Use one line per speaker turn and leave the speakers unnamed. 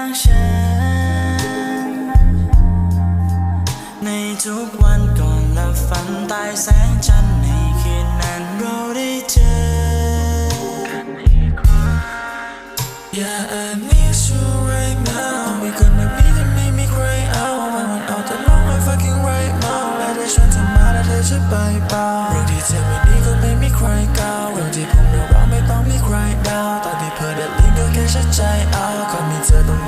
างฉัน ในทุกวันก่อนหลับฝันใต้แสงจันทร์ในคืนนั้นเราได้เจอกันอีกครั้ง Yeah I miss you right now We gonna be the make me cry out วันวันเอาแต่ร้องไห้ fucking right now และได้ชวนเธอมาแล้วเธอจะไปเปล่าเรื่องที่เธอไม่ดีก็ไม่มีใครกล่าวเรื่องที่ผมเดือดร้อนไม่ต้องมีใครดาวตอนที่เธอได้ลิ้นก็แค่ชัดใจเอาก็มีเธอตรง